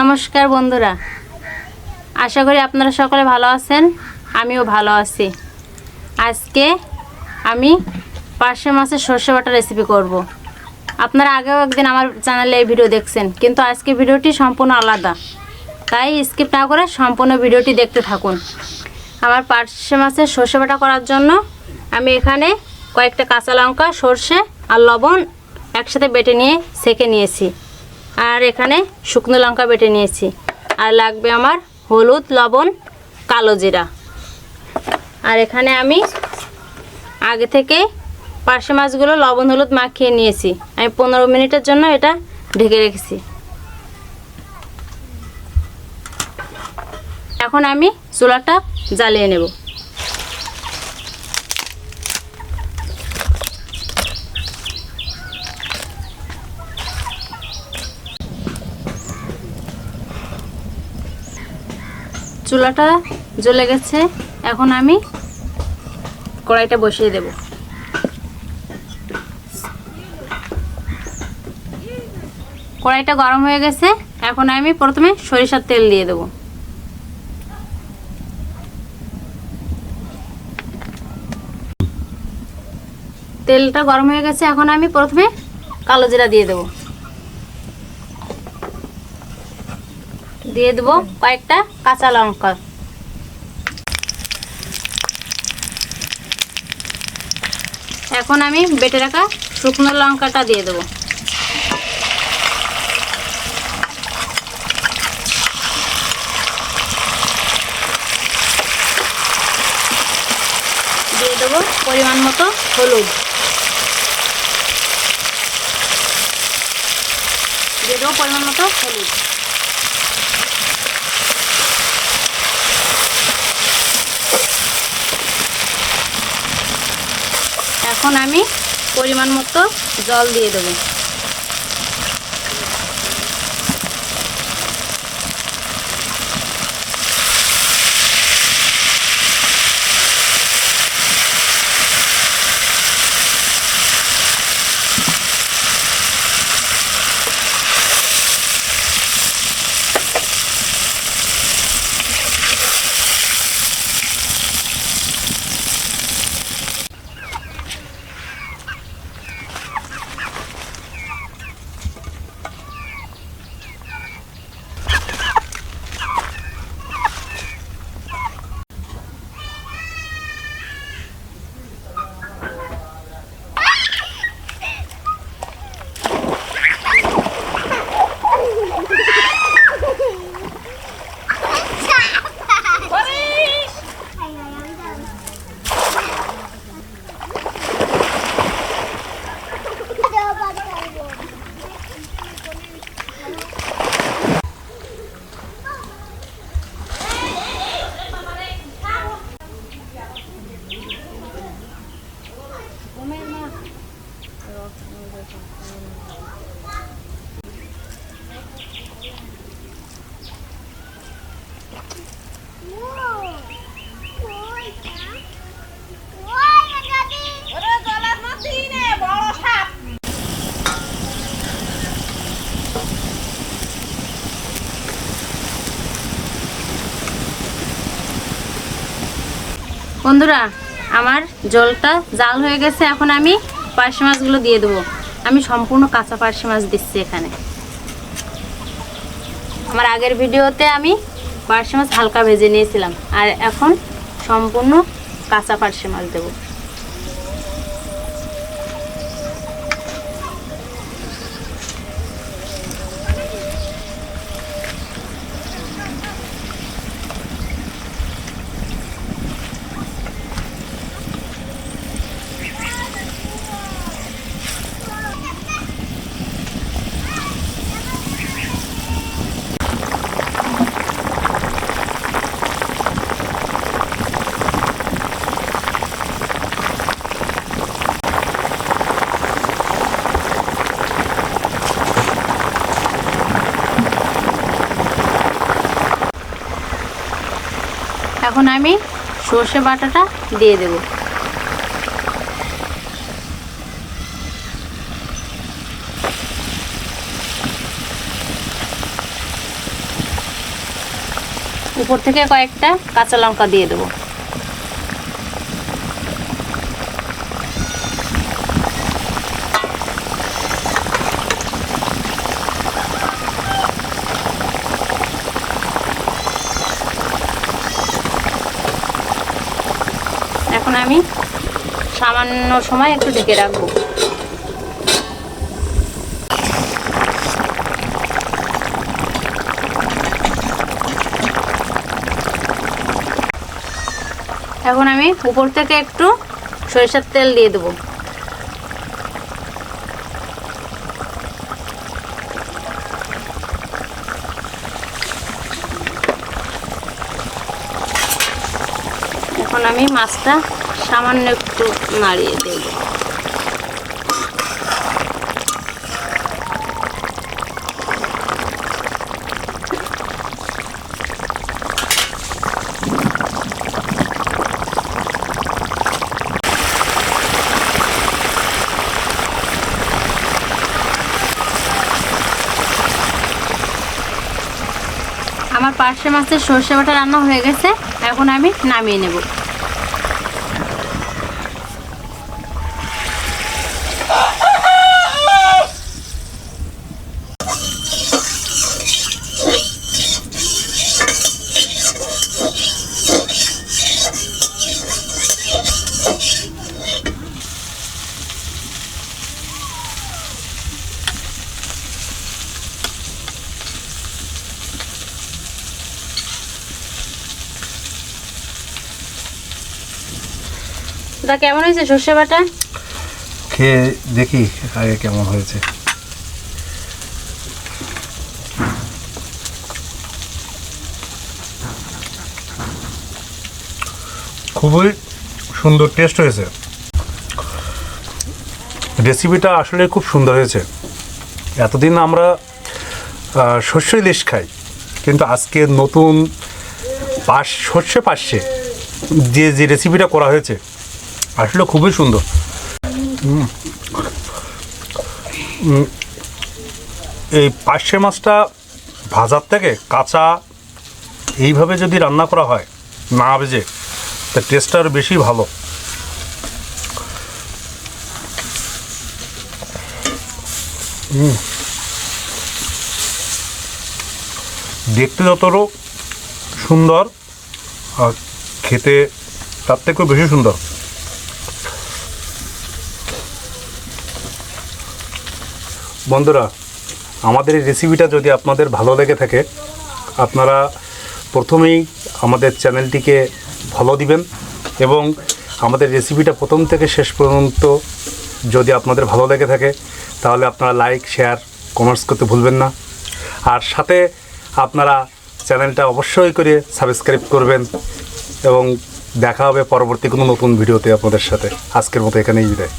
নমস্কার বন্ধুরা। আশা করি আপনারা সকলে ভালো আছেন, আমিও ভালো আছি। আজকে আমি পার্শে মাছের সর্ষে বাটা রেসিপি করব। আপনারা আগেও একদিন আমার চ্যানেলে এই ভিডিও দেখছেন, কিন্তু আজকে ভিডিওটি সম্পূর্ণ আলাদা। তাই স্কিপ না করে সম্পূর্ণ ভিডিওটি দেখতে থাকুন। আমার পার্শে মাছের সর্ষে বাটা করার জন্য আমি এখানে কয়েকটা কাঁচা লঙ্কা, সর্ষে আর লবণ একসাথে বেটে নিয়ে সেকে নিয়েছি। আর এখানে শুকনো লঙ্কা বেটে নিয়েছি। আর লাগবে আমার হলুদ, লবণ, কালো জিরা। আর এখানে আমি আগে থেকে পার্শে মাছগুলো লবণ, হলুদ মাখিয়ে নিয়েছি। আমি পনেরো মিনিটের জন্য এটা ঢেকে রেখেছি। এখন আমি চুলাটা জ্বালিয়ে নেব। চুলাটা জ্বলে গেছে। এখন আমি কড়াইটা বসিয়ে দেব। কড়াইটা গরম হয়ে গেছে। এখন আমি প্রথমে সরিষার তেল দিয়ে দেবো। তেলটা গরম হয়ে গেছে। এখন আমি প্রথমে কালো জিরা দিয়ে দেবো। দিয়ে দেবো কয়েকটা কাঁচা লঙ্কা। এখন আমি বেটে রাখা শুকনো লঙ্কাটা দিয়ে দেবো। দিয়ে দেবো পরিমাণ মতো হলুদ। দিয়ে দেবো পরিমাণ মতো হলুদ। এখন আমি পরিমাণ মতো জল দিয়ে দেবো। বন্ধুরা আমার জলটা জাল হয়ে গেছে। এখন আমি পার্শে মাছগুলো দিয়ে দেবো। আমি সম্পূর্ণ কাঁচা পার্শে মাছ দিচ্ছি এখানে। আমার আগের ভিডিওতে আমি পার্শে মাছ হালকা ভেজে নিয়েছিলাম। আর এখন সম্পূর্ণ কাঁচা পার্শে মাছ দেবো। এখন আমি সর্ষে বাটাটা দিয়ে দেব। উপর থেকে কয়েকটা কাঁচা লঙ্কা দিয়ে দেবো। আমি সামান্য সময় একটু ঢেকে রাখব। এখন আমি উপর থেকে একটু সরিষার তেল দিয়ে দেবো। এখন আমি মাছটা সামান্য একটু নাড়িয়ে দেব। আমার পার্শে মাছের সর্ষে বাটা রান্না হয়ে গেছে, এখন আমি নামিয়ে নেব। তা কেমন হয়েছে সর্ষে বাটা? খেয়ে দেখি আগে কেমন হয়েছে। খুবই সুন্দর টেস্ট হয়েছে। রেসিপিটা আসলে খুব সুন্দর হয়েছে। এতদিন আমরা শস্য ইলিশ খাই, কিন্তু আজকে নতুন পাশ শস্যে পাশে যে যে রেসিপিটা করা হয়েছে আসলে খুবই সুন্দর। এই পার্শে মাছটা ভাজার থেকে কাঁচা এইভাবে যদি রান্না করা হয় না ভেজে তা টেস্টটা আরও বেশি ভালো। দেখতে যতটুকু সুন্দর আর খেতে তার থেকেও বেশি সুন্দর। বন্ধুরা, আমাদের এই রেসিপিটা যদি আপনাদের ভালো লেগে থাকে, আপনারা প্রথমেই আমাদের চ্যানেলটিকে ফলো দিবেন এবং আমাদের রেসিপিটা প্রথম থেকে শেষ পর্যন্ত যদি আপনাদের ভালো লেগে থাকে, তাহলে আপনারা লাইক শেয়ার কমেন্টস করতে ভুলবেন না। আর সাথে আপনারা চ্যানেলটা অবশ্যই করে সাবস্ক্রাইব করবেন এবং দেখা হবে পরবর্তী কোনো নতুন ভিডিওতে আপনাদের সাথে। আজকের মতো এখানেই বিদায়।